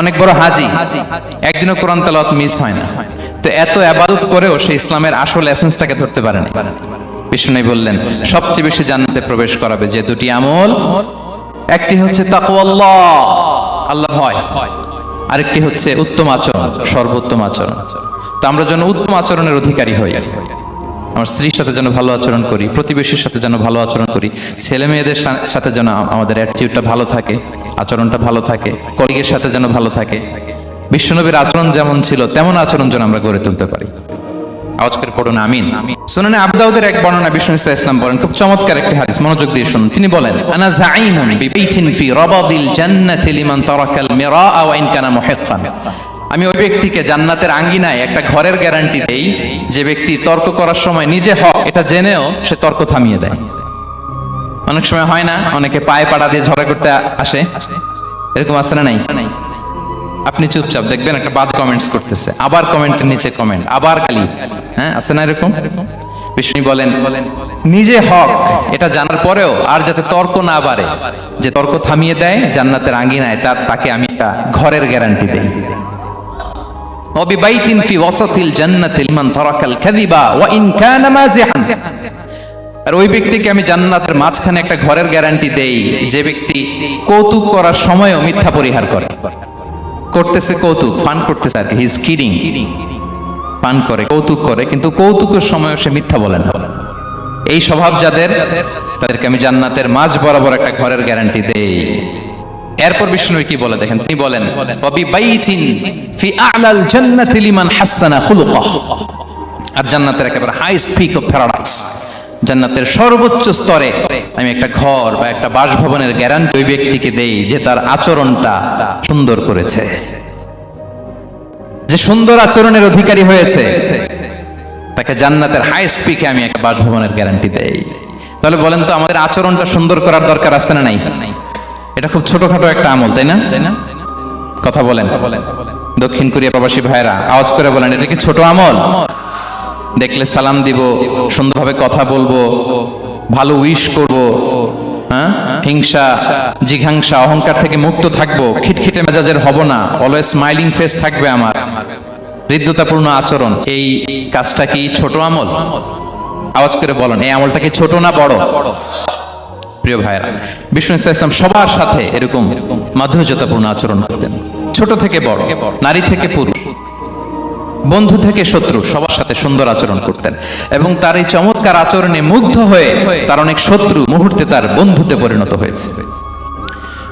অনেক বড় হাজি। একদিনও কোরআন তেলাওয়াত মিস হয় না। তো এত আবাদত করেও সে ইসলামের আসল এসেন্সটাকে ধরতে পারে না। বিষ্ণু বললেন, সবচেয়ে বেশি জান্নাতে প্রবেশ করাবে যে দুটি আমল। একটি হচ্ছে তাকওয়াল্লাহ, আল্লাহ ভয়। আরেকটি হচ্ছে উত্তম আচরণ, সর্বোত্তম আচরণ। তো আমরা যেন উত্তম আচরণের অধিকারী হই। আমার স্ত্রীর সাথে যেন ভালো আচরণ করি, প্রতিবেশীর সাথে যেন ভালো আচরণ করি ছেলে মেয়েদের সাথে যেন আমাদের অ্যাটিটিউডটা ভালো থাকে। আচরণটা ভালো থাকে, কলিগের সাথে যেন ভালো থাকে। বিশ্বনবীর আচরণ যেমন ছিল, তেমন আচরণ যেন আমরা গড়ে তুলতে পারি। পড়ুন, আমিন। আবদাউদের এক বর্ণনা ইসলাম বলেন, খুব চমৎকার একটি হাদিস, মনোযোগ দিয়ে শুনুন। তিনি বলেন, আনা জাঈনুন বিবাইতিন ফি রাবাদিল জান্নাতি লিমান তারাকাল ওয়া ইন কানা মুহিক্কান। আমি ওই ব্যক্তিকে জান্নাতের আঙ্গিনায় একটা ঘরের গ্যারান্টি দেই, যে ব্যক্তি তর্ক করার সময় নিজে হক, এটা জেনেও সে তর্ক থামিয়ে দেয়। অনেক সময় হয় না, অনেকে পায়ে পাড়া দিয়ে ঝড়া করতে আসে। এরকম আসে না নাই? আপনি চুপচাপ দেখবেন একটা বাজ কমেন্টস করতেছে। আবার কমেন্টের নিচে কমেন্ট আবার খালি। হ্যাঁ আছে না এরকম? বিষ্ণু বলেন, নিজে হক, এটা জানার পরেও আর যাতে তর্ক না বাড়ে। যে তর্ক থামিয়ে দেয়, জান্নাতের আঙ্গিনায় তার, তাকে আমি একটা ঘরের গ্যারান্টি দেই। অবিবাইতিন ফি ওয়াসাতিল জান্নাতিল মান তারাকাল কাযিবা ওয়া ইন কানা মাযিহান। আর ওই ব্যক্তিকে আমি জান্নাতের মাঝখানে একটা ঘরের গ্যারান্টি দেই, যে ব্যক্তি কৌতুক করার সময়ও মিথ্যা পরিহার করে। করতেছে কৌতুক ফান করতেছে আর কি হিজ কিডিং পান করে, কৌতুক করে, কিন্তু কৌতুকের সময়ও সে মিথ্যা বলে না। এই স্বভাব যাদের, তাদেরকে আমি জান্নাতের মাঝ বরাবর একটা ঘরের গ্যারান্টি দেই। এরপর বিষ্ণু কি বলে দেখেন? তিনি বলেন অবি বাইতিন ফি আলাল জান্নাতি লিমান হাসানা খুলুকাহ। আর জান্নাতের একেবারে হাইস্ট পিক অফ প্যারাডাইস জান্নাতের সর্বোচ্চ স্তরে আমি একটা ঘর বা একটা বাসভবনের গ্যারান্টি ওই ব্যক্তিকে দেই যে তার আচরণটা সুন্দর করেছে। যে সুন্দর আচরণের অধিকারী হয়েছে, তাকে জান্নাতের হাইস্ট পিকে আমি একটা বাসভবনের গ্যারান্টি দেই। তাহলে বলেন তো আমাদের আচরণটা সুন্দর করার দরকার আছে না নাই? এটা খুব ছোটখাটো একটা আমল, তাই না? তাই না কথা বলেন। দক্ষিণ কোরিয়া প্রবাসী ভাইরা আওয়াজ করে বলেন, এটা কি ছোট আমল? দেখলে সালাম দিব, সুন্দরভাবে কথা বলব, ভালো উইশ করব হ্যাঁ? হিংসা, জিঘাংসা, অহংকার থেকে মুক্ত থাকব, খিটখিটে মেজাজের হব না অলওয়েজ স্মাইলিং ফেস থাকবে আমার। হৃদ্যতাপূর্ণ আচরণ, এই কাজটা কি ছোট আমল? আওয়াজ করে বলেন, এই আমলটা কি ছোট না বড়? প্রিয় ভাইরা বিষ্ণু ইসলাম সবার সাথে এরকম মাধুর্যতাপূর্ণ আচরণ করতেন। ছোট থেকে বড়, নারী থেকে পুরুষ। বন্ধু থেকে শত্রু সবার সাথে সুন্দর আচরণ করতেন। এবং তার এই চমৎকার আচরণে মুগ্ধ হয়ে তার অনেক শত্রু মুহূর্তে তার বন্ধুতে পরিণত হয়েছে।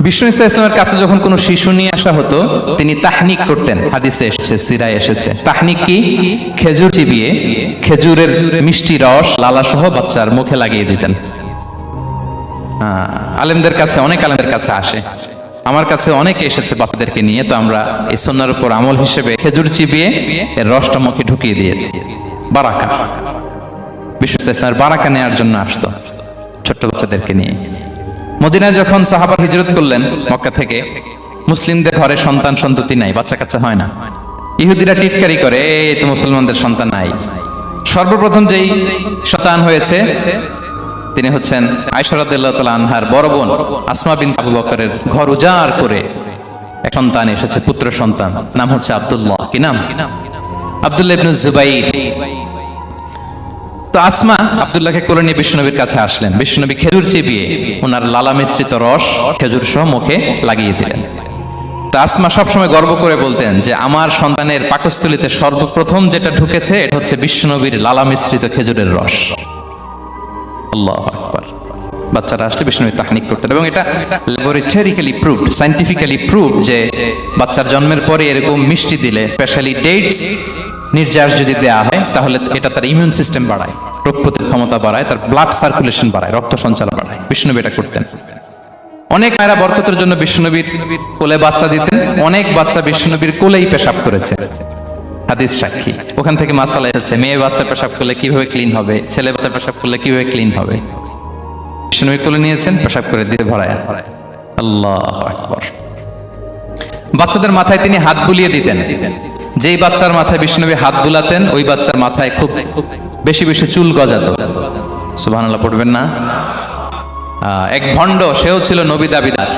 বিষ্ণু ইসা ইসলামের কাছে যখন কোনো শিশু নিয়ে আসা হতো, তিনি তাহনিক করতেন। হাদিসে এসেছে, সিরায় এসেছে। তাহনিক কি? খেজুর চিবিয়ে খেজুরের মিষ্টি রস লালা সহ বাচ্চার মুখে লাগিয়ে দিতেন। আলেমদের কাছে, অনেক আলেমদের কাছে আসে। আমার কাছে অনেকে এসেছে বাচ্চাদেরকে নিয়ে, তো আমরা এই সন্ন্যার উপর আমল হিসেবে খেজুর চিবিয়ে এর রসটা মুখে ঢুকিয়ে দিয়েছি। বারাকা। বিশেষ বারাকা নেওয়ার জন্য আসতো, ছোট্ট বাচ্চাদেরকে নিয়ে। মদিনায় যখন সাহাবা হিজরত করলেন, মক্কা থেকে, মুসলিমদের ঘরে সন্তান সন্ততি নাই বাচ্চা কাচ্চা হয় না। ইহুদিরা টিটকারি করে, এই তো মুসলমানদের সন্তান নাই। সর্বপ্রথম যেই সন্তান হয়েছে তিনি হচ্ছেন আনহার বড় বোন আসমা বিন আবু বকরের ঘর উজাড় করে এক সন্তান এসেছে, পুত্র সন্তান। নাম হচ্ছে আব্দুল্লাহ। কি নাম? আব্দুল্লাহ ইবনু তো আসমা আব্দুল্লাহকে কোলে নিয়ে বিষ্ণুনবীর কাছে আসলেন। বিষ্ণুনবী খেজুর চিবিয়ে ওনার লালা মিশ্রিত রস খেজুর সহ মুখে লাগিয়ে দিলেন। তো আসমা সবসময় গর্ব করে বলতেন যে, আমার সন্তানের পাকস্থলিতে সর্বপ্রথম যেটা ঢুকেছে, এটা হচ্ছে বিশ্বনবীর লালা মিশ্রিত খেজুরের রস। আল্লাহ আকবার। বাচ্চারা আসলে তাহনিক করতেন এবং এটা ল্যাবরেটরিক্যালি সাইন্টিফিক্যালি প্রুভ যে বাচ্চার জন্মের পরে এরকম মিষ্টি দিলে স্পেশালি ডেটস নির্যাস যদি দেওয়া হয়, তাহলে এটা তার ইমিউন সিস্টেম বাড়ায়, রোগ ক্ষমতা বাড়ায়, তার ব্লাড সার্কুলেশন বাড়ায়, রক্ত সঞ্চালন বাড়ায়। বিষ্ণুবী এটা করতেন। অনেক মায়েরা বরকতের জন্য বিষ্ণুনবীর কোলে বাচ্চা দিতেন, অনেক বাচ্চা বিষ্ণুনবীর কোলেই পেশাব করেছে। হাদিস সাক্ষী। ওখান থেকে মাসালা এসেছে মেয়ে বাচ্চা পেশাব করলে কীভাবে ক্লিন হবে? ছেলে বাচ্চা পেশাব করলে কীভাবে ক্লিন হবে? বিষ্ণুনবী কোলে নিয়েছেন, পেশাব করে দিতে ভরায়। আল্লাহ বাচ্চাদের মাথায় তিনি হাত বুলিয়ে দিতেন। যেই বাচ্চার মাথায় বিষ্ণুনবী হাত বুলাতেন, ওই বাচ্চার মাথায় খুব বেশি বেশি চুল গজাত। সুবহানাল্লাহ, পড়বেন না? এক ভণ্ড, সেও ছিল নবী দাবিদার,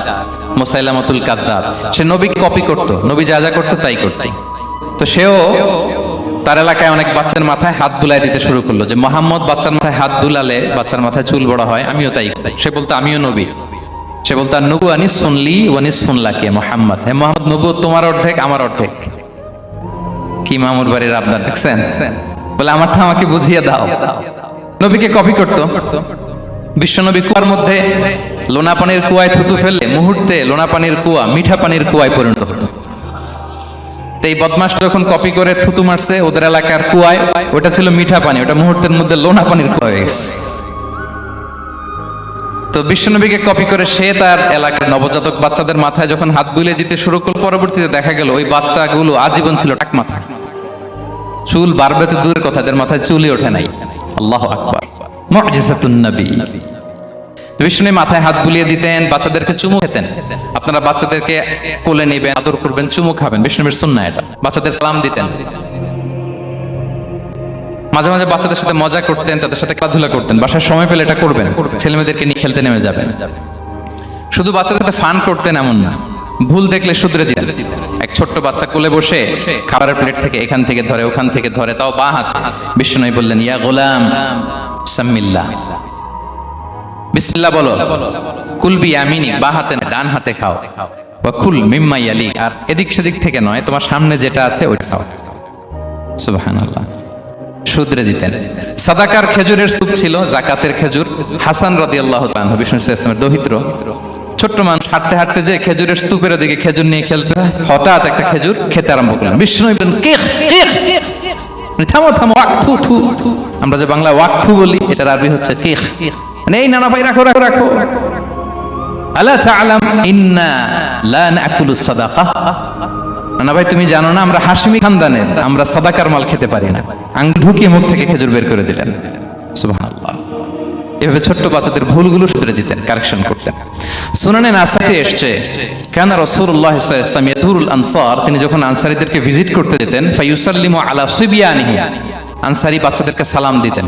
মোসাইলামতুল কাদ্দার সে নবী কপি করত, নবী যা যা করতো তাই করত। তো সেও তার এলাকায় অনেক বাচ্চার মাথায় হাত বুলাই দিতে শুরু করল যে, মোহাম্মদ, বাচ্চার মাথায় হাত বুলালে বাচ্চার মাথায় চুল বড় হয়, আমিও তাই সে বলতো, আমিও নবী। সে বলতো নবু আনিস শুনলি ওয়ানিস শুনলা কে মোহাম্মদ। হে মোহাম্মদ নবু তোমার অর্ধেক, আমার অর্ধেক। কি মামুর বাড়ির আবদার, দেখছেন? বলে, আমারটা আমাকে বুঝিয়ে দাও। নবীকে কপি করতো। বিশ্বনবী কুয়ার মধ্যে লোনা পানির কুয়ায় থুতু ফেললে মুহূর্তে লোনা পানির কুয়া মিঠা পানির কুয়ায় পরিণত হতো। তো এই বদমাস যখন কপি করে থুতু মারছে ওদের এলাকার কুয়ায়, ওটা ছিল মিঠা পানি, ওটা মুহূর্তের মধ্যে লোনা পানির কুয়া গেছে। তো বিশ্বনবীকে কপি করে সে তার এলাকার নবজাতক বাচ্চাদের মাথায় যখন হাত বুলিয়ে দিতে শুরু করল, পরবর্তীতে দেখা গেল ওই বাচ্চাগুলো আজীবন ছিল টাক মাথা। চুল বাড়বে তো দূরের কথা, এদের মাথায় চুলই ওঠে নাই। আল্লাহ আকবার। মুজিজাতুন নবী। বিষ্ণু মাথায় হাত বুলিয়ে দিতেন, বাচ্চাদেরকে চুমু খেতেন। আপনারা বাচ্চাদেরকে কোলে নেবেন, আদর করবেন, চুমু খাবেন। বিষ্ণুবীর সুন্না এটা। বাচ্চাদের সালাম দিতেন। মাঝে মাঝে বাচ্চাদের সাথে মজা করতেন, তাদের সাথে খেলাধুলা করতেন। বাসায় সময় পেলে এটা করবেন। ছেলে মেয়েদেরকে নিয়ে খেলতে নেমে যাবেন। শুধু বাচ্চাদের সাথে ফান করতেন এমন না। ভুল দেখলে শুধরে দিতেন। এক ছোট্ট বাচ্চা কোলে বসে খাবারের প্লেট থেকে এখান থেকে ধরে, ওখান থেকে ধরে, তাও বা হাত। বিষ্ণু বললেন, ইয়া গোলাম, সাম্মিল্লাহ। বিসমিল্লাহ বলো। কুলবি আমিনি, বা হাতে ডান হাতে খাও। বা কুল মিম্মাই আলী আর এদিক সেদিক থেকে নয়, তোমার সামনে যেটা আছে ওইটা খাও। সুবহানাল্লাহ। শুধরে দিতেন। সাদাকার খেজুরের স্তুপ ছিল, জাকাতের খেজুর। হাসান রাদি আল্লাহ বিষ্ণু ইসলামের দহিত্র। ছোট্ট মানুষ হাঁটতে হাঁটতে যে খেজুরের স্তূপের দিকে খেজুর নিয়ে খেলতে হঠাৎ একটা খেজুর খেতে আরম্ভ করলেন বিষ্ণু ইবন মানে থামো থামো ওয়াক থু। আমরা যে বাংলা ওয়াক বলি, এটার আরবি হচ্ছে কেখ এই নানা ভাই, রাখো রাখো রাখো। আলা তাআলাম ইন্না সাদাকা। ভাই, তুমি জানো না, আমরা খানদানের, আমরা সাদাকার মাল খেতে পারি না। ঢুকিয়ে মুখ থেকে খেজুর বের করে দিলেন। এভাবে ছোট্ট বাচ্চাদের ভুলগুলো শুধরে দিতেন কারেকশন করতেন। সুনানে নাসাতে এসছে, কেন রসুল্লাহ ইসলাম ইয়াসুরুল আনসার তিনি যখন আনসারীদেরকে ভিজিট করতে যেতেন ফাইউসাল্লিমু আলা সুবিয়ানিহি আনসারি বাচ্চাদেরকে সালাম দিতেন।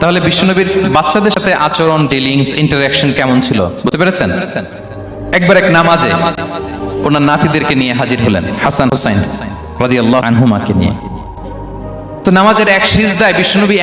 তাহলে বিশ্বনবীর বাচ্চাদের সাথে আচরণ ডিলিংস ইন্টারাকশন কেমন ছিল? বুঝতে পেরেছেন? একবার এক নামাজে ওনার নাতিদেরকে নিয়ে হাজির হলেন, হাসান হুসাইন রাদিয়াল্লাহু আনহুমাকে নিয়ে। তো নামাজের এক সিজদায় বিশ্বনবী